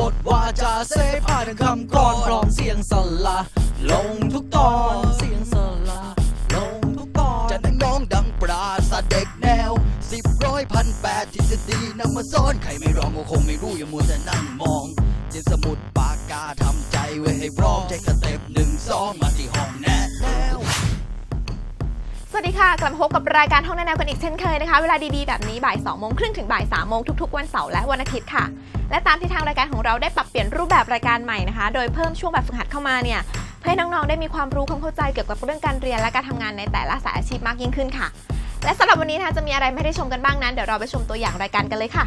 บทวาจาเสพาถึงคำกรอนพร้อมเสียงสละลงทุกตอนเสียงสละลงทุกตอนจะนังน้องดังปราศาสเด็กแนวสิบร้อยพันแปดทฤษฎีนำมาซ่อนใครไม่ร้องก็คงไม่รู้อย่ามัวแต่นั่งมองเจ็นสมุดปากกาทำใจไว้ให้พร้อมใช้สเต็ปหนึ่งสองมาที่ห้องแนแนว สวัสดีค่ะ กลับมาพบกับรายการห้องแนะนวกันอีกเช่นเคยนะคะ เวลาดีๆ แบบนี้บ่าย2โมงครึ่งถึงบ่าย3โมงทุกๆ วันเสาร์และวันอาทิตย์ค่ะ และตามที่ทางรายการของเราได้ปรับเปลี่ยนรูปแบบรายการใหม่นะคะ โดยเพิ่มช่วงแบบฝึกหัดเข้ามาเนี่ยเพื่อให้น้องๆ ได้มีความรู้ความเข้าใจเกี่ยวกับเรื่องการเรียนและการทำงานในแต่ละสายอาชีพมากยิ่งขึ้นค่ะ และสำหรับวันนี้นะคะจะมีอะไรไม่ได้ชมกันบ้างนั้น เดี๋ยวเราไปชมตัวอย่างรายการกันเลยค่ะ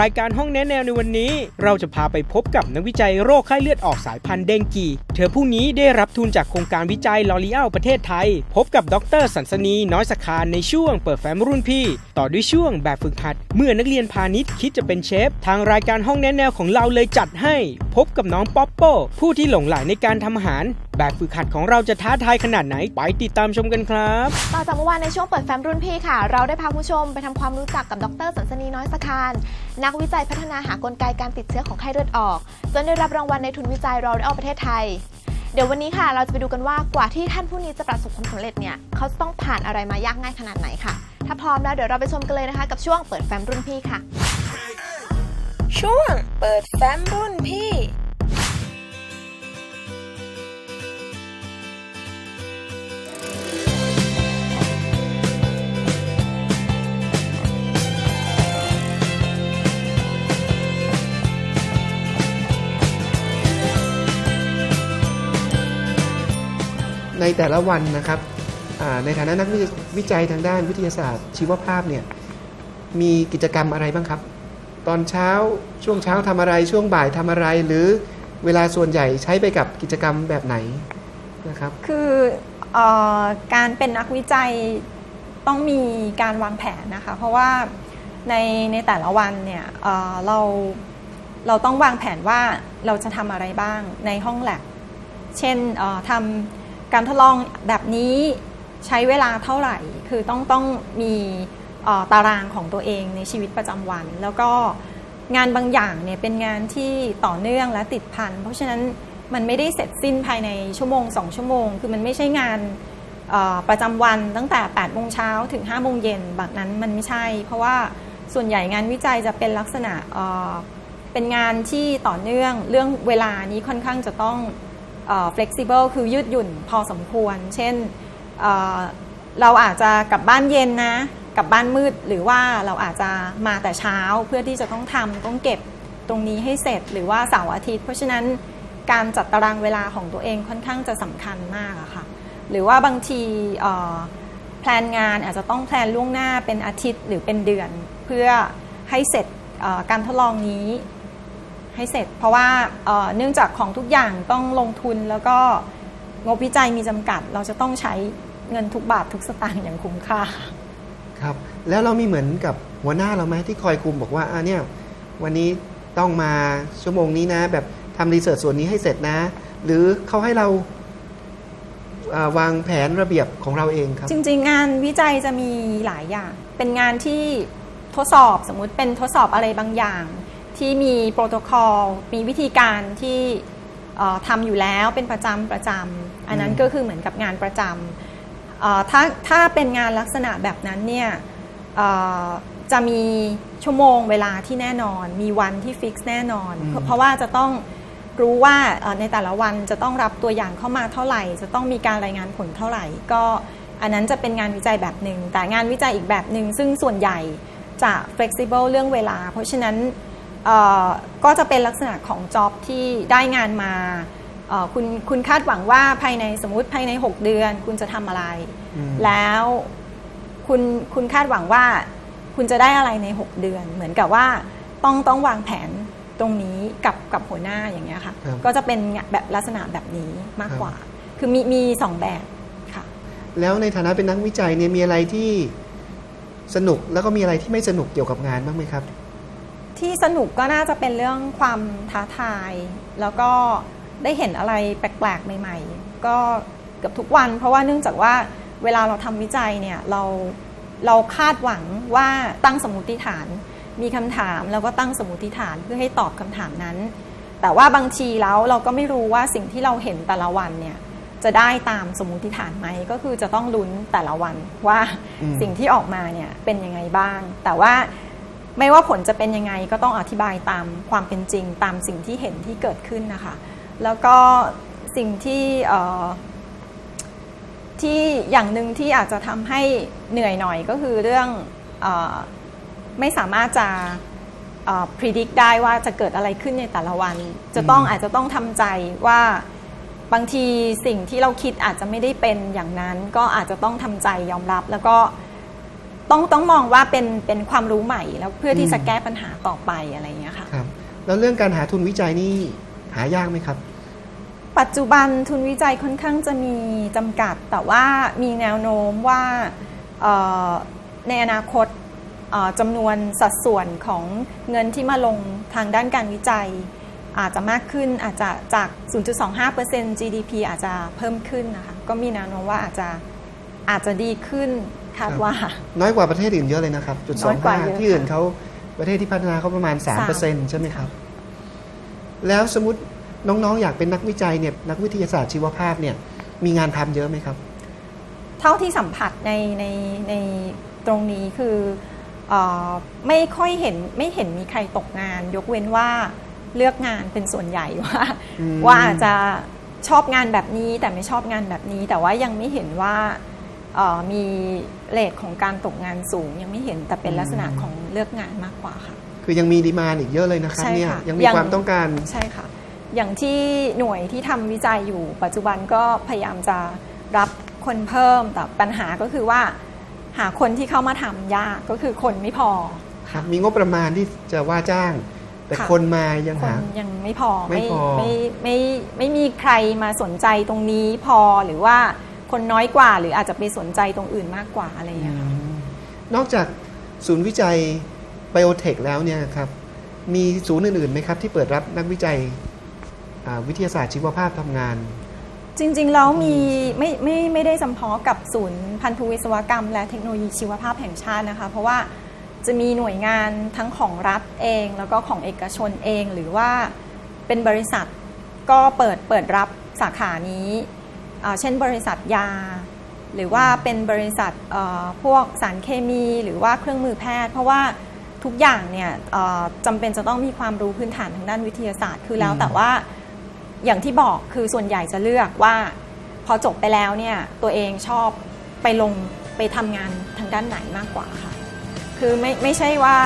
รายการห้องแนะแนวในวันนี้ เราจะพาไปพบกับนักวิจัยโรคไข้เลือดออกสายพันธุ์เดงกี เธอผู้นี้ได้รับทุนจากโครงการวิจัยลอรีอัลประเทศไทย พบกับดรสันสนีน้อยสคารในช่วงเปิดแฟ้มรุ่นพี่ ต่อด้วยช่วงแบบฝึกหัด เมื่อนักเรียนพาณิชย์คิดจะเป็นเชฟ ทางรายการห้องแนะแนวของเราเลยจัดให้ พบกับน้องป๊อปโป้ผู้ที่หลงใหลในการทำอาหาร แบบฝึกหัดของเราจะท้าทายขนาดไหน ไปติดตามชมกันครับ ต่อจากเมื่อวานในช่วงเปิดแฟ้มรุ่นพี่ค่ะ เราได้พาผู้ชมไปทำความรู้จักกับดรสันสนีน้อยสคารนักวิจัยพัฒนาหากลไกการติดเชื้อของไข้เลือดออก จนได้รับรางวัลในทุนวิจัยรอยัลประเทศไทย เดี๋ยววันนี้ค่ะ เราจะไปดูกันว่ากว่าที่ท่านผู้นี้จะประสบความสำเร็จเนี่ยเขาจะต้องผ่านอะไรมายากง่ายขนาดไหนค่ะ ถ้าพร้อมแล้วเดี๋ยวเราไปชมกันเลยนะคะ กับช่วงเปิดแฟ้มรุ่นพี่ค่ะ ช่วงเปิดแฟ้มรุ่นพี่ ในแต่ละวันนะครับอ่าในฐานะนักวิวิจัยทางด้านวิทยาศาสตร์ชีวภาพเนี่ยมีกิจกรรมอะไรบ้างครับ ตอนเช้าช่วงเช้าทำอะไรช่วงบ่ายทำอะไร หรือเวลาส่วนใหญ่ใช้ไปกับกิจกรรมแบบไหนนะครับ คือออการเป็นนักวิจัยต้องมีการวางแผนนะคะ เพราะว่าในในแต่ละวันเนี่ยเเราเราต้องวางแผนว่าเราจะทำอะไรบ้างในห้องแลบเช่นทำการทดลองแบบนี้ใช้เวลาเท่าไหร่ คือต้องต้องมี ตารางของตัวเองในชีวิตประจำวัน แล้วก็งานบางอย่างเนี่ยเป็นงานที่ต่อเนื่องและติดพัน เพราะฉะนั้นมันไม่ได้เสร็จสิ้นภายในชั่วโมง2ชั่วโมง คือมันไม่ใช่งานประจำวันตั้งแต่8โมงเช้าถึง5โมงเย็นแบบนั้นมันไม่ใช่ เพราะว่าส่วนใหญ่งานวิจัยจะเป็นลักษณะเป็นงานที่ต่อเนื่องเรื่องเวลานี้ค่อนข้างจะต้อง flexible คือยืดหยุ่นพอสมควร เช่นเราอาจจะกลับบ้านเย็นนะ กลับบ้านมืด หรือว่าเราอาจจะมาแต่เช้าเพื่อที่จะต้องทำต้องเก็บตรงนี้ให้เสร็จหรือว่าเสาร์อาทิตย์ เพราะฉะนั้นการจัดตารางเวลาของตัวเองค่อนข้างจะสำคัญมากอะค่ะหรือว่าบางทีแพลนงานอาจจะต้องแพลนล่วงหน้าเป็นอาทิตย์หรือเป็นเดือน เพื่อให้เสร็จการทดลองนี้ให้เสร็จ เพราะว่าเนื่องจากของทุกอย่างต้องลงทุนแล้วก็งบวิจัยมีจำกัด เราจะต้องใช้เงินทุกบาททุกสตางค์อย่างคุ้มค่า ครับ แล้วเรามีเหมือนกับหัวหน้าเราไหมที่คอยคุมบอกว่าอ่าเนี่ยวันนี้ต้องมาชั่วโมงนี้นะ แบบทำรีเสิร์ชส่วนนี้ให้เสร็จนะ หรือเขาให้เราอ่าวางแผนระเบียบของเราเองครับ จริง ๆ งานวิจัยจะมีหลายอย่าง เป็นงานที่ทดสอบสมมุติเป็นทดสอบอะไรบางอย่าง ที่มีโปรโตคอลมีวิธีการที่เอ่อทำอยู่แล้วเป็นประจำประจำอันนั้นอืมก็คือเหมือนกับงานประจำเอ่อ ถ้าถ้าเป็นงานลักษณะแบบนั้นเนี่ยเอ่อจะมีชั่วโมงเวลาที่แน่นอน มีวันที่ฟิกซ์แน่นอน เพราะเพราะว่าจะต้องรู้ว่าเอ่อในแต่ละวันจะต้องรับตัวอย่างเข้ามาเท่าไหร่ จะต้องมีการรายงานผลเท่าไหร่ ก็อันนั้นจะเป็นงานวิจัยแบบหนึ่งแต่งานวิจัยอีกแบบหนึ่งซึ่งส่วนใหญ่จะ flexible เรื่องเวลา เพราะฉะนั้นเอ่อก็จะเป็นลักษณะของ job ที่ได้งานมาเอ่อ คุณคุณคาดหวังว่าภายในสมมุติภายใน 6 เดือน คุณจะทำอะไรอืมแล้วคุณคุณคาดหวังว่าคุณจะได้อะไรใน 6 เดือน เหมือนกับว่าต้องต้องวางแผนตรงนี้กับกับหัวหน้าอย่างเงี้ยค่ะครับก็จะเป็นแบบลักษณะแบบนี้มากกว่า คือมีมีสองแบบค่ะ แล้วในฐานะเป็นนักวิจัยเนี่ยมีอะไรที่สนุกแล้วก็มีอะไรที่ไม่สนุกเกี่ยวกับงานบ้างไหมครับ ที่สนุกก็น่าจะเป็นเรื่องความท้าทาย แล้วก็ ได้เห็นอะไรแปลกๆ ใหม่ ๆ ก็เกือบทุกวัน เพราะว่าเนื่องจากว่าเวลาเราทำวิจัยเนี่ยเราเราคาดหวังว่าตั้งสมมติฐาน มีคำถามแล้วก็ตั้งสมมติฐานเพื่อให้ตอบคำถามนั้น แต่ว่าบางทีแล้วเราก็ไม่รู้ว่าสิ่งที่เราเห็นแต่ละวันเนี่ยจะได้ตามสมมติฐานไหมก็คือจะต้องลุ้นแต่ละวันว่าสิ่งที่ออกมาเนี่ยเป็นยังไงบ้าง แต่ว่าไม่ว่าผลจะเป็นยังไงก็ต้องอธิบายตามความเป็นจริงตามสิ่งที่เห็นที่เกิดขึ้นนะคะ แล้วก็สิ่งที่เอ่อที่อย่างหนึ่งที่อาจจะทำให้เหนื่อยหน่อยก็คือเรื่องเออไม่สามารถจะเอ่อ predict ได้ว่าจะเกิดอะไรขึ้นในแต่ละวัน จะต้องอาจจะต้องทำใจว่าบางทีสิ่งที่เราคิดอาจจะไม่ได้เป็นอย่างนั้น ก็อาจจะต้องทำใจยอมรับ แล้วก็ต้องต้องมองว่าเป็นเป็นความรู้ใหม่แล้วเพื่อที่จะแก้ปัญหาต่อไปอะไรอย่างเงี้ยค่ะครับแล้วเรื่องการหาทุนวิจัยนี่หายากไหมครับ ปัจจุบันทุนวิจัยค่อนข้างจะมีจำกัด แต่ว่ามีแนวโน้มว่าเอ่อในอนาคตเอ่อจำนวนสัดส่วนของเงินที่มาลงทางด้านการวิจัย อาจจะมากขึ้นอาจจะจาก 0.25% GDP อาจจะเพิ่มขึ้นนะคะก็มีแนวโน้มว่าอาจจะอาจจะดีขึ้นคาดครับว่า น้อยกว่าประเทศอื่นเยอะเลยนะครับจุดสน้อองยกว่าเยอะที่อื่นเขาประเทศที่พัฒนาเขาประมาณ 3%ใช่ไหมครับ แล้วสมมติ น้องๆ อยากเป็นนักวิจัยเนี่ยนักวิทยาศาสตร์ชีวภาพเนี่ยมีงานทำเยอะไหมครับ เท่าที่สัมผัสในในในตรงนี้คือเออไม่ค่อยเห็นไม่เห็นมีใครตกงาน ยกเว้นว่าเลือกงานเป็นส่วนใหญ่ว่าอืมว่าอาจจะชอบงานแบบนี้แต่ไม่ชอบงานแบบนี้ แต่ว่ายังไม่เห็นว่าเอ่อมีเลทของการตกงานสูง ยังไม่เห็นแต่เป็นลักษณะของเลือกงานมากกว่าค่ะ คือยังมีดีมานอีกเยอะเลยนะครับใช่เนี่ยค่ะยังมียังความต้องการใช่ค่ะ อย่างที่หน่วยที่ทำวิจัยอยู่ปัจจุบันก็พยายามจะรับคนเพิ่มแต่ปัญหาก็คือว่า หาคนที่เข้ามาทำยากก็คือคนไม่พอครับมีงบประมาณที่จะว่าจ้าง แต่ค่ะคนมายังคนหายังไม่พอไม่พอไม่ไม่ไม่มีใครมาสนใจตรงนี้พอหรือว่าคนน้อยกว่าหรืออาจจะไปสนใจตรงอื่นมากกว่าอะไรอย่างเงี้ยค่ะนอกจากศูนย์วิจัยไบโอเทคแล้วเนี่ยครับมีศูนย์อื่นๆไหมครับ ที่เปิดรับนักวิจัยอ่า วิทยาศาสตร์ชีวภาพทำงาน จริงๆแล้วมีไม่ไม่ไม่ได้จำเพาะกับศูนย์พันธุวิศวกรรม และเทคโนโลยีชีวภาพแห่งชาตินะคะ เพราะว่าจะมีหน่วยงานทั้งของรัฐเอง แล้วก็ของเอกชนเอง หรือว่าเป็นบริษัทก็เปิดเปิดรับสาขานี้เช่นบริษัทยา หรือว่าเป็นบริษัทพวกสารเคมี หรือว่าเครื่องมือแพทย์ เพราะว่าทุกอย่างเนี่ยจำเป็นจะต้องมีความรู้พื้นฐานทางด้านวิทยาศาสตร์ คือแล้วแต่ว่า อย่างที่บอกคือส่วนใหญ่จะเลือกว่า พอจบไปแล้วเนี่ยตัวเองชอบไปลงไปทำงานทางด้านไหนมากกว่าค่ะ คือไม่ไม่ใช่ว่า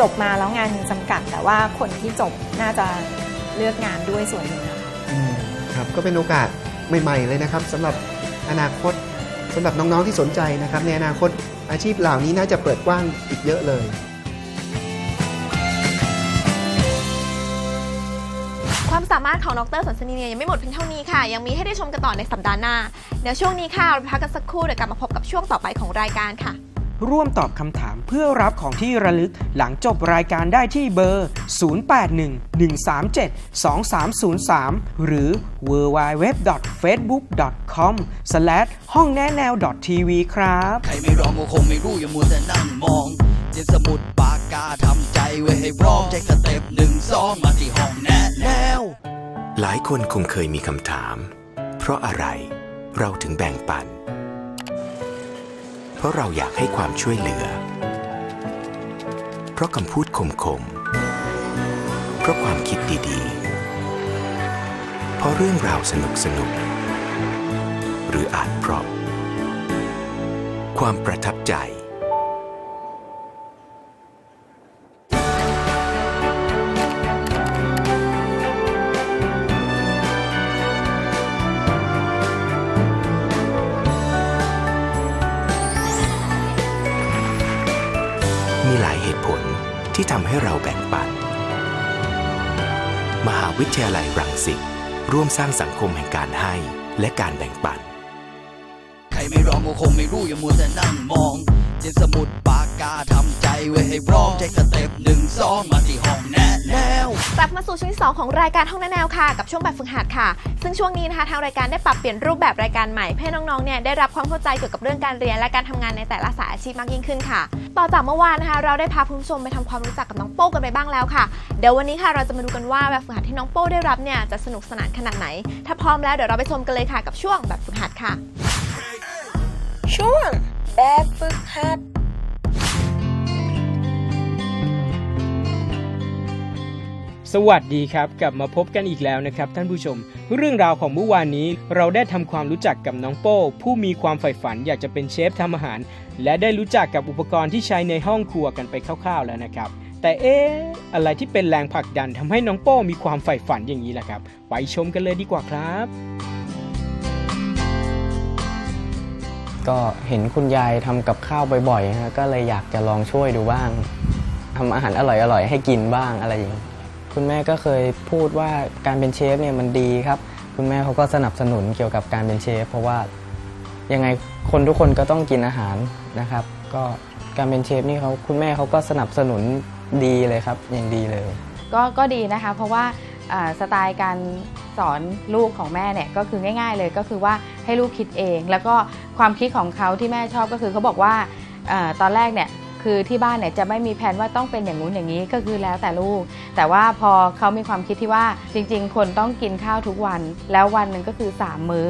จบมาแล้วงานจำกัด แต่ว่าคนที่จบน่าจะเลือกงานด้วยส่วนหนึ่งนะคะอืมครับก็เป็นโอกาสใหม่ ๆ เลยนะครับสำหรับอนาคตสำหรับน้องๆที่สนใจนะครับ ในอนาคตอาชีพเหล่านี้น่าจะเปิดกว้างอีกเยอะเลย ความสามารถของดรสันสนีเนี่ยยังไม่หมดเพียงเท่านี้ค่ะ ยังมีให้ได้ชมกันต่อในสัปดาห์หน้า เดี๋ยวช่วงนี้ค่ะเราพักกันสักครู่เดี๋ยวกลับมาพบกับช่วงต่อไปของรายการค่ะ ร่วมตอบคำถามเพื่อรับของที่ระลึกหลังจบรายการได้ที่เบอร์ 0811372303 หรือ www.facebook.com ห้องแนะแนว .tv ครับ ใครไม่ร้องก็คงไม่รู้อย่ามัวแต่นั่งมองเจ็นสมุดปา กาทำใจไว้ให้พร้อมใช้สเต็ปหนึ่งสองมาที่ห้องแนะแนว หลายคนคงเคยมีคำถาม เพราะอะไรเราถึงแบ่งปัน เพราะเราอยากให้ความช่วยเหลือ เพราะคำพูดคมๆเพราะความคิดดีๆ เพราะเรื่องราวสนุกๆหรืออาจเพราะ ความประทับใจ วิทยาลัยรังสิตร่วมสร้างสังคมแห่งการให้และการแบ่งปัน ใครไม่ร้องก็คงไม่รู้อย่ามัวแต่นั่งมองเจ็นสมุดปากกาทำใจไว้ให้พร้อมเช็คสเต็ปหนึ่งสองมาที่ห้องแนะแนวกลับมาสู่ช่วงที่2ของรายการห้องแนะแนวค่ะ กับช่วงแบบฝึกหัดค่ะ ซึ่งช่วงนี้นะคะทางรายการได้ปรับเปลี่ยนรูปแบบรายการใหม่เพื่อให้น้องๆเนี่ยได้รับความเข้าใจเกี่ยวกับเรื่องการเรียนและการทำงานในแต่ละสายอาชีพมากยิ่งขึ้นค่ะ ต่อจากเมื่อวานนะคะ เราได้พาคุณผู้ชมไปทำความรู้จักกับน้องโป้กันไปบ้างแล้วค่ะ เดี๋ยววันนี้ค่ะเราจะมาดูกันว่าแบบฝึกหัดที่น้องโป้ได้รับเนี่ยจะสนุกสนานขนาดไหน ถ้าพร้อมแล้วเดี๋ยวเราไปชมกันเลยค่ะกับช่วงแบบฝึกหัดค่ะ ช่วงแบบฝึกหัดสวัสดีครับ กลับมาพบกันอีกแล้วนะครับท่านผู้ชม เรื่องราวของเมื่อวานนี้เราได้ทำความรู้จักกับน้องโป้ ผู้มีความใฝ่ฝันอยากจะเป็นเชฟทำอาหาร และได้รู้จักกับอุปกรณ์ที่ใช้ในห้องครัวกันไปคร่าวๆแล้วนะครับ แต่เอ๊ะอะไรที่เป็นแรงผลักดันทำให้น้องโป้มีความใฝ่ฝันอย่างนี้ล่ะครับ ไปชมกันเลยดีกว่าครับ ก็เห็นคุณยายทำกับข้าวบ่อยๆฮะก็เลยอยากจะลองช่วยดูบ้างทำอาหารอร่อยๆให้กินบ้างอะไรอย่างนี้คุณแม่ก็เคยพูดว่าการเป็นเชฟเนี่ยมันดีครับ คุณแม่เขาก็สนับสนุนเกี่ยวกับการเป็นเชฟเพราะว่า ยังไงคนทุกคนก็ต้องกินอาหารนะครับ ก็การเป็นเชฟนี่เขาคุณแม่เขาก็สนับสนุนดีเลยครับอย่างดีเลย ก็ก็ดีนะคะ เพราะว่าสไตล์การสอนลูกของแม่เนี่ยก็คือง่าย ๆ เลยก็คือว่าให้ลูกคิดเอง แล้วก็ความคิดของเขาที่แม่ชอบก็คือเขาบอกว่าอตอนแรกเนี่ยคือที่บ้านเนี่ยจะไม่มีแผนว่าต้องเป็นอย่างนู้นอย่างนี้ก็คือแล้วแต่ลูก แต่ว่าพอเขามีความคิดที่ว่าจริง ๆ คนต้องกินข้าวทุกวัน แล้ววันหนึ่งก็คือ 3 มื้อ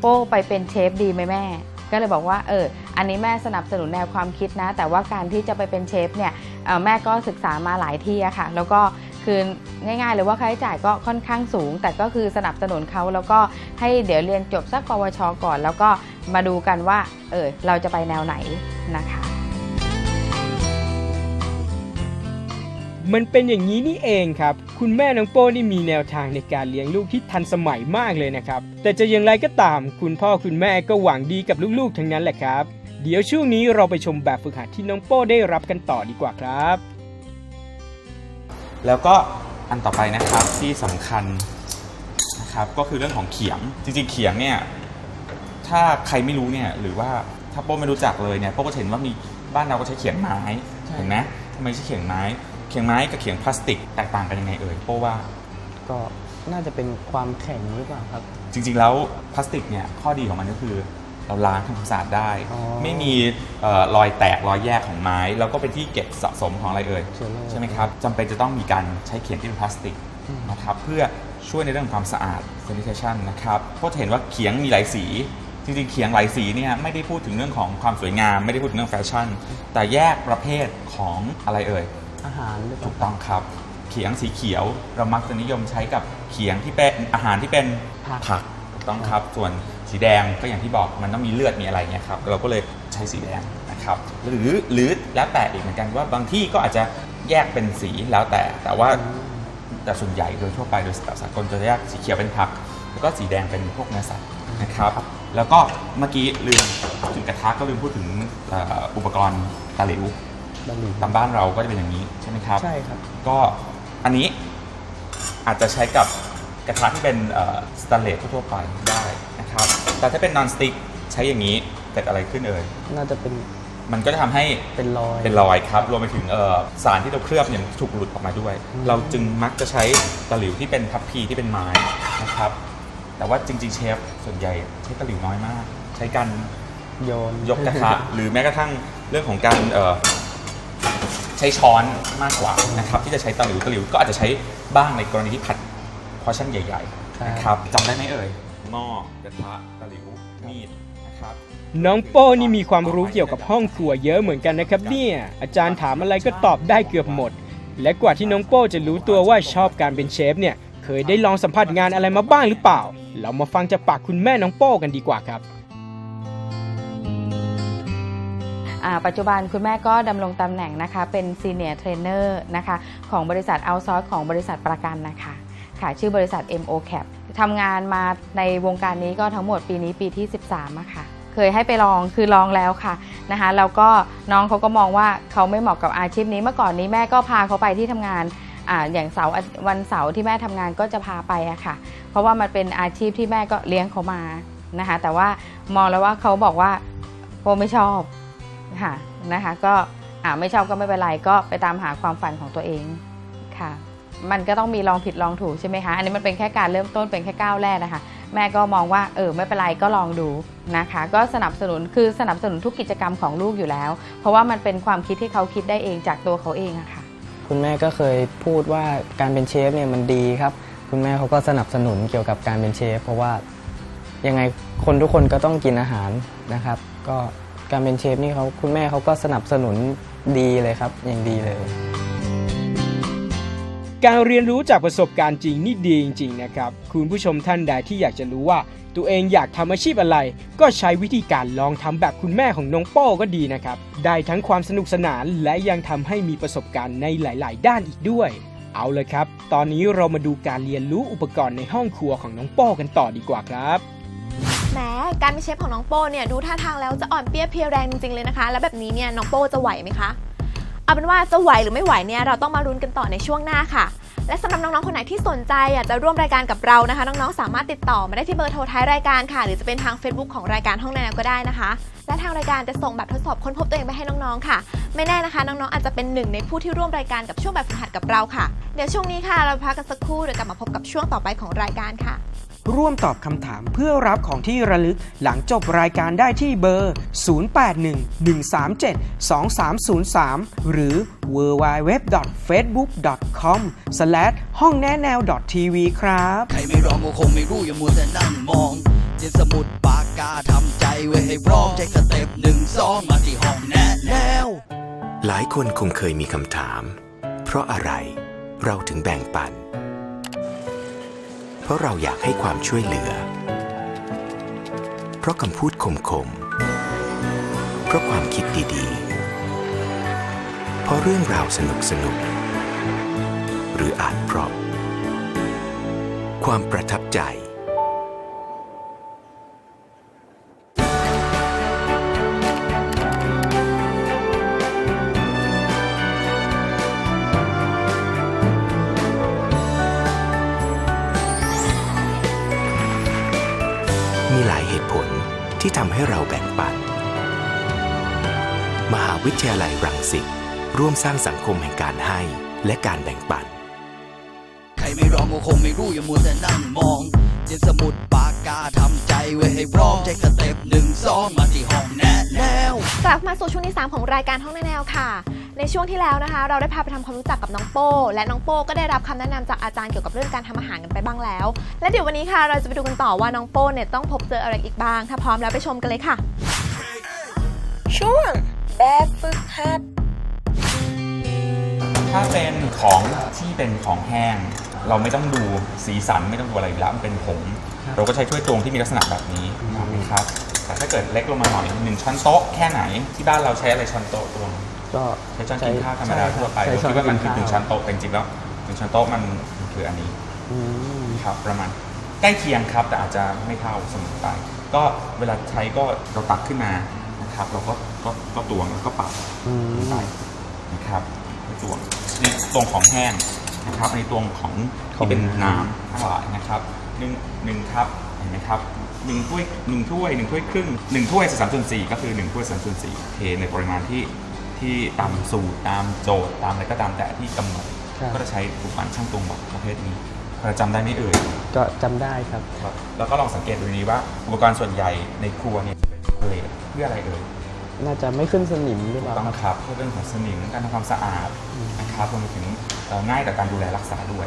โป้ไปเป็นเชฟดีไหมแม่ ก็เลยบอกว่าเอออันนี้แม่สนับสนุนแนวความคิดนะ แต่ว่าการที่จะไปเป็นเชฟเนี่ยแม่ก็ศึกษามาหลายที่อะค่ะ แล้วก็คือง่ายๆเลยว่าค่าใช้จ่ายก็ค่อนข้างสูง แต่ก็คือสนับสนุนเขาแล้วก็ให้เดี๋ยวเรียนจบสักปวชก่อน แล้วก็มาดูกันว่าเออเราจะไปแนวไหนนะคะ มันเป็นอย่างนี้นี่เองครับ คุณแม่น้องโป้นี่มีแนวทางในการเลี้ยงลูกที่ทันสมัยมากเลยนะครับ แต่จะอย่างไรก็ตาม คุณพ่อคุณแม่ก็หวังดีกับลูกๆ ทั้งนั้นแหละครับ เดี๋ยวช่วงนี้เราไปชมแบบฝึกหัดที่น้องโป้ได้รับกันต่อดีกว่าครับ แล้วก็อันต่อไปนะครับที่สำคัญนะครับก็คือเรื่องของเขียง จริงๆเขียงเนี่ยถ้าใครไม่รู้เนี่ยหรือว่าถ้าโป้ไม่รู้จักเลยเนี่ยโป้ก็เห็นว่ามีบ้านเราก็ใช้เขียงไม้เห็นไหมทำไมใช้เขียงไม้ เขียงไม้กับเขียงพลาสติกแตกต่างกันยังไงเอ่ยโป้ว่า ก็น่าจะเป็นความแข็งหรือเปล่าครับ จริงๆแล้วพลาสติกเนี่ยข้อดีของมันก็คือ เราล้างทำความสะอาดได้ อ๋อไม่มีเอ่อรอยแตกรอยแยกของไม้ แล้วก็เป็นที่เก็บสะสมของอะไรเอ่ยเชื้อโรค ใช่ไหมครับจำเป็นจะต้องมีการใช้เขียงที่เป็นพลาสติกอืมนะครับเพื่อช่วยในเรื่องของความสะอาด sanitation นะครับเพราะจะเห็นว่าเขียงมีหลายสี จริงๆ เขียงหลายสีเนี่ยไม่ได้พูดถึงเรื่องของความสวยงาม ไม่ได้พูดถึงเรื่องแฟชั่น แต่แยกประเภทของอะไรเอ่ย อาหารหรือเปถูล่ากต้องครับ เขียงสีเขียวเรามักจะนิยมใช้กับเขียงที่เป็นอาหารที่เป็นผัก ผักถูกต้องครับ ส่วนสีแดงก็อย่างที่บอกมันต้องมีเลือดมีอะไรเงี้ยครับเราก็เลยใช้สีแดงนะครับ หรือหรือแล้วแต่อีกเหมือนกันว่าบางที่ก็อาจจะแยกเป็นสีแล้วแต่แต่ว่า แต่ส่วนใหญ่โดยทั่วไปโดยสากลจะแยกสีเขียวเป็นผัก แล้วก็สีแดงเป็นพวกเนื้อสัตว์นะครับ แล้วก็เมื่อกี้ลืมพูดถึงกระทะก็ลืมพูดถึงเอ่ออุปกรณ์ตะหลิว บะหมี่ตามบ้านเราก็จะเป็นอย่างนี้ใช่ไหมครับใช่ครับก็อันนี้อาจจะใช้กับกระทะที่เป็นสแตนเลสทั่วๆไปได้นะครับ แต่ถ้าเป็นนอนสติ๊กใช้อย่างนี้เกิดอะไรขึ้นเอ่ยน่าจะเป็นมันก็จะทำให้เป็นรอยเป็นรอยครับรวมไปถึงเอ่อสารที่เราเคลือบเนี่ยถูกหลุดออกมาด้วยอืมเราจึงมักจะใช้ตะหลิวที่เป็นทัพพีที่เป็นไม้นะครับ แต่ว่าจริง ๆ เชฟส่วนใหญ่ใช้ตะหลิวน้อยมาก ใช้การโยนยกกระทะหรือแม้กระทั่งเรื่องของการเอ่อ ใช้ช้อนมากกว่านะครับที่จะใช้ตะหลิวตะหลิวก็อาจจะใช้บ้างในกรณีที่ผัดพอชั่นใหญ่ๆนะครับจำได้ไหมเอ่ยหม้อกระทะตะหลิวมีดนะครับ น้องโป้นี่มีความรู้เกี่ยวกับห้องครัวเยอะเหมือนกันนะครับเนี่ยอาจารย์ถามอะไรก็ตอบได้เกือบหมด และกว่าที่น้องโป้จะรู้ตัวว่าชอบการเป็นเชฟเนี่ยเคยได้ลองสัมผัสงานอะไรมาบ้างหรือเปล่า เรามาฟังจากปากคุณแม่น้องโป้กันดีกว่าครับ ปัจจุบันคุณแม่ก็ดำรงตำแหน่งนะคะเป็นซีเนียร์เทรนเนอร์นะคะของบริษัทเอาซอร์สของบริษัทประกันนะคะค่ะชื่อบริษัท MOCAP ทำงานมาในวงการนี้ก็ทั้งหมดปีนี้ปีที่ 13อะค่ะเคยให้ไปลองคือลองแล้วค่ะนะคะแล้วก็น้องเขาก็มองว่าเขาไม่เหมาะกับอาชีพนี้เมื่อก่อนนี้แม่ก็พาเขาไปที่ทำงานออย่างเสาร์วันเสาร์ที่แม่ทำงานก็จะพาไปอะค่ะ เพราะว่ามันเป็นอาชีพที่แม่ก็เลี้ยงเขามานะคะแต่ว่ามองแล้วว่าเขาบอกว่าโบไม่ชอบ ค่ะนะคะก็ไม่ชอบก็ไม่เป็นไรก็ไปตามหาความฝันของตัวเองค่ะ มันก็ต้องมีลองผิดลองถูกใช่ไหมคะอันนี้มันเป็นแค่การเริ่มต้นเป็นแค่ก้าวแรกนะคะ แม่ก็มองว่าเออไม่เป็นไรก็ลองดูนะคะ ก็สนับสนุนคือสนับสนุนทุกกิจกรรมของลูกอยู่แล้ว เพราะว่ามันเป็นความคิดที่เขาคิดได้เองจากตัวเขาเองอะค่ะ คุณแม่ก็เคยพูดว่าการเป็นเชฟเนี่ยมันดีครับ คุณแม่เขาก็สนับสนุนเกี่ยวกับการเป็นเชฟเพราะว่ายังไงคนทุกคนก็ต้องกินอาหารนะครับ ก็ การเป็นเชฟนี่เขาคุณแม่เขาก็สนับสนุนดีเลยครับอย่างดีเลย การเรียนรู้จากประสบการณ์จริงนี่ดีจริงๆนะครับ คุณผู้ชมท่านใดที่อยากจะรู้ว่าตัวเองอยากทำอาชีพอะไร ก็ใช้วิธีการลองทำแบบคุณแม่ของน้องโป้ก็ดีนะครับ ได้ทั้งความสนุกสนานและยังทำให้มีประสบการณ์ในหลาย ๆ ด้านอีกด้วย เอาเลยครับ ตอนนี้เรามาดูการเรียนรู้อุปกรณ์ในห้องครัวของน้องโป้กันต่อดีกว่าครับ มการเป็นเชฟของน้องโป้เนี่ยดูท่าทางแล้วจะอ่อนเปี้ยเพรียวแรงจริงๆเลยนะคะ แล้วแบบนี้เนี่ยน้องโป้จะไหวไหมคะเอาเป็นว่าจะไหวหรือไม่ไหวเนี่ยเราต้องมารุ้นกันต่อในช่วงหน้าค่ะ และสำหรับน้องๆคนไหนที่สนใจอยากจะร่วมรายการกับเรานะคะ น้องๆสามารถติดต่อมาได้ที่เบอร์โทรท้ายรายการค่ะ หรือจะเป็นทาง Facebook ของรายการห้องแนวก็ได้นะคะ และทางรายการจะส่งแบบทดสอบค้นพบตัวเองไปให้น้องๆค่ะ ไม่แน่นะคะน้องๆอาจจะเป็นหนึ่งในผู้ที่ร่วมรายการกับช่วงแบบฝึกหัดกับเราค่ะ เดี๋ยวช่วงนี้ค่ะเราพักกันสักครู่เดี๋ยวกลับมาพบกับช่วงต่อไปของรายการค่ะ ร่วมตอบคำถามเพื่อรับของที่ระลึกหลังจบรายการได้ที่เบอร์ 0811372303 หรือ www.facebook.com ห้องแนะแนว .tv ครับ ใครไม่ร้องก็คงไม่รู้อย่ามัวแต่นั่งมองเย็นสมุดปากกาทำใจไว้ให้พร้อมเช็คสเต็ปหนึ่งสองมาที่ห้องแนะแนว หลายคนคงเคยมีคำถาม เพราะอะไรเราถึงแบ่งปัน ราะเราอยากให้ความช่วยเหลือ เพราะคำพูดคมๆ เพราะความคิดดีๆ เพราะเรื่องราวสนุกๆหรืออาจเพราะ ความประทับใจ มีหลายเหตุผลที่ทำให้เราแบ่งปัน มหาวิทยาลัยรังสิตร่วมสร้างสังคมแห่งการให้และการแบ่งปัน ใครไม่ร้องก็คงไม่รู้อย่ามัวแต่นั่งมองเย็นสมุดป กกาทำใจไว้ให้พร้อมเช็คสเต็ปหนึ่งสองมาที่ห้องแนะแนว กลับมาสู่ช่วงที่ 3 ของรายการห้องแนวค่ะ ในช่วงที่แล้วนะคะ เราได้พาไปทำความรู้จักกับน้องโป้และน้องโป้ก็ได้รับคำแนะนำจากอาจารย์เกี่ยวกับเรื่องการทำอาหารกันไปบ้างแล้ว และเดี๋ยววันนี้ค่ะ เราจะไปดูกันต่อว่าน้องโป้เนี่ยต้องพบเจออะไรอีกบ้าง ถ้าพร้อมแล้วไปชมกันเลยค่ะ ช่วงแบบฝึกหัด ถ้าเป็นของที่เป็นของแห้ง เราไม่ต้องดูสีสันไม่ต้องดูอะไรอยู่แล้วมันเป็นผง เราก็ใช้ถ้วยตวงที่มีลักษณะแบบนี้นะครับแต่ถ้าเกิดเล็กลงมาหน่อยหนึ่งช้อนโต๊ะแค่ไหนที่บ้านเราใช้อะไรช้อนโต๊ะตวงก็ใช้ช้อนกินข้าวธรรมดาทั่วไปใช้เราช้อนคิดว่ามันคือหกินึ่งข้ช้อนโต๊ะแต่จริงๆแล้วหนึ่งช้อนโต๊ะมันมันคืออันนี้อืมครับประมาณใกล้เคียงครับแต่อาจจะไม่เท่าเสมอไป ก็เวลาใช้ก็เราตักขึ้นมานะครับ เราก็ก็ก็ตวงแล้วก็ปัดอืมไปนะครับตวงนี่ตวงของแห้งนะครับอันนี้ตวงของที่เป็นน้ำทั้งหลายนะครับ หนึ่งหนึ่งครับเห็นไหมครับหนึ่งถ้วยหนึ่งถ้วยหนึ่งถ้วยครึ่งหนึ่งถ้วยสามส่วนสี่ก็คือหนึ่งถ้วยสามส่วนสี่เทในปริมาณที่ที่ตามสูตรตามโจทย์ตามอะไรก็ตามแต่ที่กำหนดครับ ก็จะใช้อุปกรณ์ช่างตวงแบบประเภทนี้พอจะจำได้ไหมเอ่ย ก็จำได้ครับ ครับแล้วก็ลองสังเกตดูนี้ว่าอุปกรณ์ส่วนใหญ่ในครัวเนี่ยเป็นเกรดเพื่ออะไรเอ่ยน่าจะไม่ขึ้นสนิมหรือเปล่าต้องครับ ครับเพื่อเรื่องของสนิมการทำความสะอาดนะครับรวมไปถึงเอ่อง่ายต่อการดูแลรักษาด้วย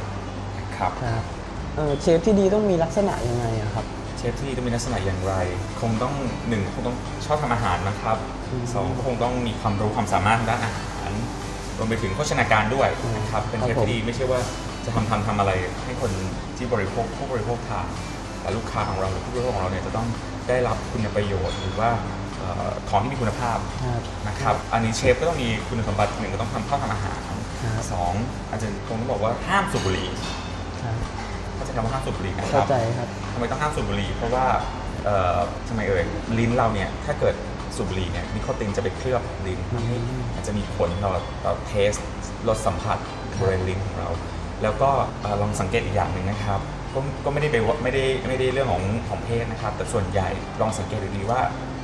นะครับ ครับ เอ่อเชฟที่ดีต้องมีลักษณะยังไงอะครับ เชฟที่ต้องมีลักษณะอย่างไร คงต้องหนึ่งคงต้องชอบทำอาหารนะครับอืมสองก็คงต้องมีความรู้ความสามารถทางด้านอาหารรวมไปถึงโภชนาการด้วยนะครับเป็นครับเชฟผม ที่ดีไม่ใช่ว่าจะทำทำทำอะไรให้คนที่บริโภคผู้บริโภคทานแต่ลูกค้าของเราหรือผู้บริโภคของเราเนี่ยจะต้องได้รับคุณประโยชน์หรือว่าเอ่อของที่มีคุณภาพ ครับ นะครับ อันนี้เชฟก็ต้องมีคุณสมบัติหนึ่งก็ต้องทำข้าวทำอาหารครับ สองอาจจะคงต้องบอกว่าห้ามสูบบุหรี่ครับ เขาจะคำว่าห้ามสูบบุหรี่นะคเข้ารับใจครับ ทำไมต้องห้ามสูบบุหรี่เพราะว่าเอ่อทำไมเอ่ยลิ้นเราเนี่ยถ้าเกิดสูบบุหรี่เนี่ยนิโคตินจะไปเคลือบลิ้นทำให้อืมอาจจะมีผลต่อต่อเทสรสสัมผัสบริเวณลิ้นของเรา แล้วก็เอ่อลองสังเกตอีกอย่างหนึ่งนะครับก็ก็ไม่ได้ไปว่าไม่ได้ไม่ได้เรื่องของของเพศนะครับ แต่ส่วนใหญ่ลองสังเกตดูดีว่า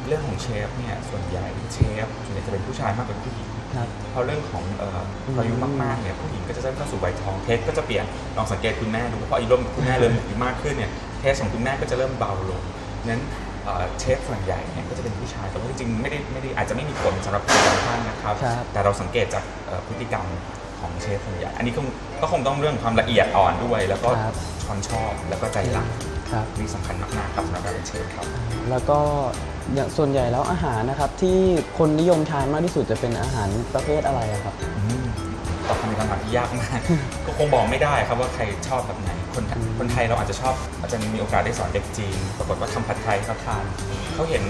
เรื่องของเชฟเนี่ยส่วนใหญ่เชฟส่วนใหญ่จะเป็นผู้ชายมากกว่าผู้หญิงคครับเพราะเรื่องของเอ่อพออายุมากๆเนี่ยผู้หญิงก็จะเริ่มเข้าสู่วัยทองเทสก็จะเปลี่ยนลองสังเกตคุณแม่ดูเพราะอายุเริ่มคุณแม่เริ่มอายุมากขึ้นเนี่ยเทสของคุณแม่ก็จะเริ่มเบาลงนั้นเอ่อเชฟส่วนใหญ่เนี่ยก็จะเป็นผู้ชายแต่ว่าจริงๆไม่ได้ไม่ได้อาจจะไม่มีผลสำหรับคนบางท่านนะครับครับแต่เราสังเกตจากเอ่อพฤติกรรมของเชฟส่วนใหญ่อันนี้ก็ก็คงต้องเรื่องความละเอียดอ่อนด้วย แล้วก็ครับช้อนชอบแล้วก็ใจรัก ครับ นี่สำคัญมากๆครับสำหรับการเป็นเชฟครับ แล้วก็อย่างส่วนใหญ่แล้วอาหารนะครับ ที่คนนิยมทานมากที่สุดจะเป็นอาหารประเภทอะไรอะครับ ตอบคำเป็นคำถามที่ยากมาก ก็คงบอกไม่ได้ครับว่าใครชอบแบบไหน คนไทยคนไทยเราอาจจะชอบ อาจจะมีโอกาสได้สอนเด็กจีน ปรากฏว่าทำผัดไทยให้เขาทาน เขาเห็น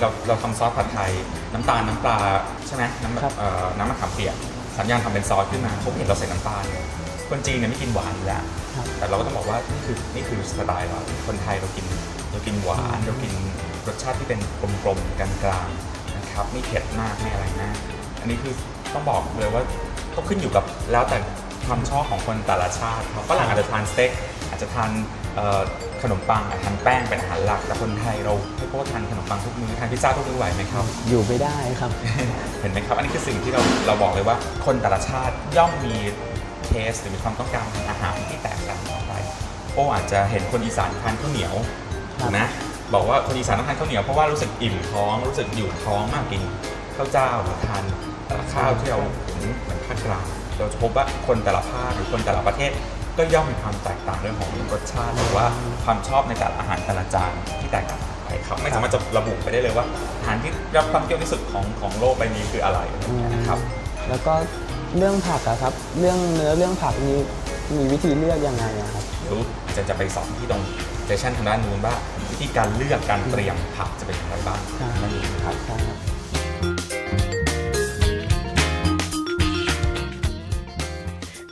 เราเราทำซอสผัดไทย น้ำตาลน้ำปลาใช่ไหมน้ำครับ เอ่อน้ำมะขามเปียกสามอย่างทำเป็นซอสขึ้นมาเขาเห็นเราใส่น้ำตาลคนจีนเนี่ยไม่กินหวานอยู่แล้วครับ แต่เราก็ต้องบอกว่านี่คือนี่คือสไตล์เราคนไทยเรากินเรากินหวานเรากินรสชาติที่เป็นกลมๆกลางๆนะครับไม่เผ็ดมากไม่อะไรมากอันนี้คือต้องบอกเลยว่าก็ขึ้นอยู่กับแล้วแต่ความชอบของคนแต่ละชาติครับฝรั่งอาจจะทานสเต็กอาจจะทานเอ่อขนมปังอาจจะทานแป้งเป็นอาหารหลัก แต่คนไทยเราให้พวกทานขนมปังทุกมื้อทานพิซซ่าทุกมื้อไหวไหมครับ อยู่ไม่ได้ครับ เห็นไหมครับ อันนี้คือสิ่งที่เราเราบอกเลยว่าคนแต่ละชาติย่อมมีเทสหรือมีความต้องการทางอาหารที่แตกต่างออกไปโอ้อาจจะเห็นคนอีสานทานข้าวเหนียวครับถูกนะบอกว่าคนอีสานต้องทานข้าวเหนียวเพราะว่ารู้สึกอิ่มท้องรู้สึกอยู่ท้องมากกินข้าวเจ้าหรือทานข้าวที่เราเห็นเหมือนภาคกลางเราจะพบว่าคนแต่ละภาคหรือคนแต่ละประเทศก็ย่อมมีความแตกต่างเรื่องของรสชาติหรือว่าความชอบในแต่ละอาหารแต่ละจานที่แตกต่างกันไปครับไม่สามารถจะระบุไปได้เลยว่าอาหารที่รับความเกี่ยวที่สุดของของโลกใบนี้คืออะไรอะไรอย่างเงี้ยนะครับแล้วก็ เรื่องผักอะครับ เรื่องเนื้อเรื่องผักมีมีวิธีเลือกยังไงอะครับ รู้จะจะไปสอนที่ตรงเซสชันทางด้านนู้นว่าวิธีการเลือกการเตรียมผักจะเป็นอย่างไรบ้างครับ นั่นเองครับครับ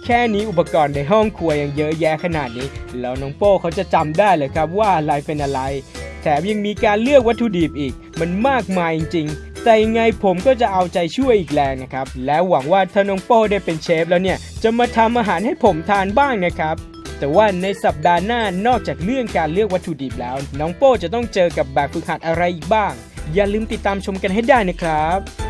แค่นี้อุปกรณ์ในห้องครัวยังเยอะแยะขนาดนี้ แล้วน้องโป้เขาจะจำได้เลยครับว่าอะไรเป็นอะไร แถมยังมีการเลือกวัตถุดิบอีก มันมากมายจริงๆ แต่ยังไงผมก็จะเอาใจช่วยอีกแรงนะครับ และหวังว่าถ้าน้องโป้ได้เป็นเชฟแล้วเนี่ย จะมาทำอาหารให้ผมทานบ้างนะครับ แต่ว่าในสัปดาห์หน้านอกจากเรื่องการเลือกวัตถุดิบแล้ว น้องโป้จะต้องเจอกับแบบฝึกหัดอะไรอีกบ้าง อย่าลืมติดตามชมกันให้ได้นะครับ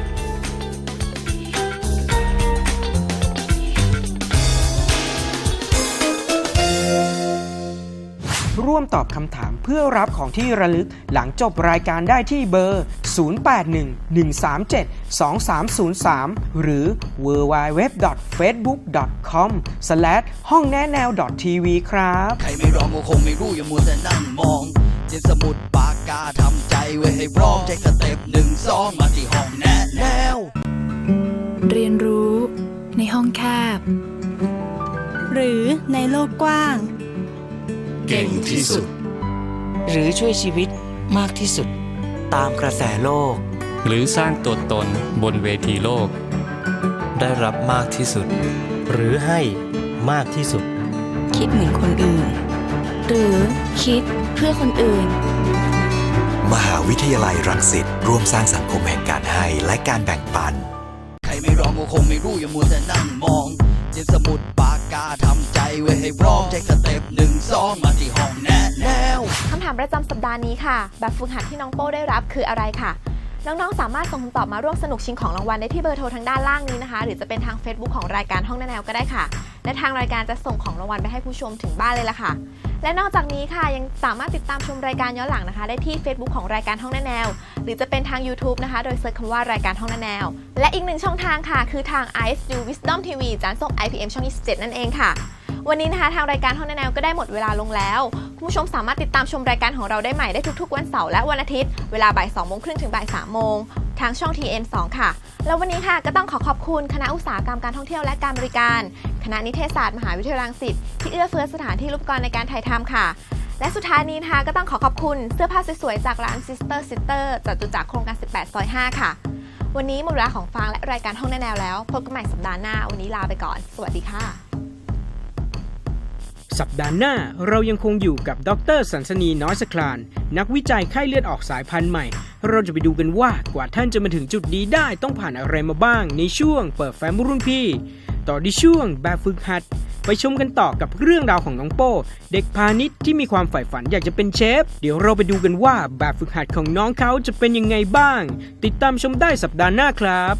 ร่วมตอบคำถามเพื่อรับของที่ระลึกหลังจบรายการได้ที่เบอร์ 0811372303 หรือ www.facebook.com ห้องแนะแนว .tv ครับ ใครไม่ร้องก็คงไม่รู้อย่ามัวแต่นั่งมองเจ็บสมุดปากกาทำใจไว้ให้พร้อมเช็คสเต็ปหนึ่งสองมาที่ห้องแนะแนว เรียนรู้ในห้องแคบ หรือในโลกกว้าง เก่งที่สุด หรือช่วยชีวิตมากที่สุด ตามกระแสโลก หรือสร้างตัวตนบนเวทีโลก ได้รับมากที่สุด หรือให้มากที่สุด คิดเหมือนคนอื่น หรือคิดเพื่อคนอื่น มหาวิทยาลัยรังสิตร่วมสร้างสังคมแห่งการให้และการแบ่งปัน ใครไม่ร้องก็คงไม่รู้อย่ามัวแต่นั่งมองเจ็บสมุดปากกาทำใจไว้ให้พร้อมเช็คสเต็ปหนึ่ง สองมาที่ห้องแนะแนวคำถามประจำสัปดาห์นี้ค่ะ แบบฝึกหัดที่น้องโป้ได้รับคืออะไรค่ะ น้องๆ สามารถส่งคำตอบมาร่วมสนุกชิงของรางวัลได้ที่เบอร์โทรทางด้านล่างนี้นะคะ หรือจะเป็นทาง Facebook ของรายการห้องแนแนวก็ได้ค่ะ และทางรายการจะส่งของรางวัลไปให้ผู้ชมถึงบ้านเลยล่ะค่ะ และนอกจากนี้ค่ะยังสามารถติดตามชมรายการย้อนหลังนะคะ ได้ที่ Facebook ของรายการห้องแนแนวหรือจะเป็นทาง YouTube นะคะ โดยเซิร์ชคำว่ารายการห้องแนแนว และอีกหนึ่งช่องทางค่ะ คือทาง ISU Wisdom TV จานส่ง IPM ช่อง 27 นั่นเองค่ะ วันนี้นะคะทางรายการห้องแนแนวก็ได้หมดเวลาลงแล้ว คุณผู้ชมสามารถติดตามชมรายการของเราได้ใหม่ได้ทุกๆ วันเสาร์และวันอาทิตย์ เวลาบ่าย2โมงครึ่งถึงบ่าย3โมงทางช่อง TN 2 ค่ะ แล้ววันนี้ค่ะก็ต้องขอขอบคุณคณะอุตสาหกรรมการท่องเที่ยวและการบริการ คณะนิเทศศาสตร์มหาวิทยาลัยรังสิตที่เอื้อเฟื้อสถานที่รูปกรณ์ในการถ่ายทำค่ะ และสุดท้ายนี้นะคะก็ต้องขอขอบคุณเสื้อผ้าสวยๆจากร้าน Sister Sister จัตุจักรโครงการ 18 ซอย 5 ค่ะ วันนี้หมดเวลาของฟางและรายการห้องแนแนวแล้ว พบกันใหม่สัปดาห์หน้า วันนี้ลาไปก่อน สวัสดีค่ะ สัปดาห์หน้าเรายังคงอยู่กับดรสันสนีน้อยสคลาน นักวิจัยไข้เลือดออกสายพันธุ์ใหม่ เราจะไปดูกันว่ากว่าท่านจะมาถึงจุดนี้ได้ต้องผ่านอะไรมาบ้าง ในช่วงเปิดแฟ้มรุ่นพี่ ต่อที่ช่วงแบบฝึกหัด ไปชมกันต่อกับเรื่องราวของน้องโป้ เด็กพาณิชย์ที่มีความใฝ่ฝันอยากจะเป็นเชฟ เดี๋ยวเราไปดูกันว่าแบบฝึกหัดของน้องเขาจะเป็นยังไงบ้าง ติดตามชมได้สัปดาห์หน้าครับ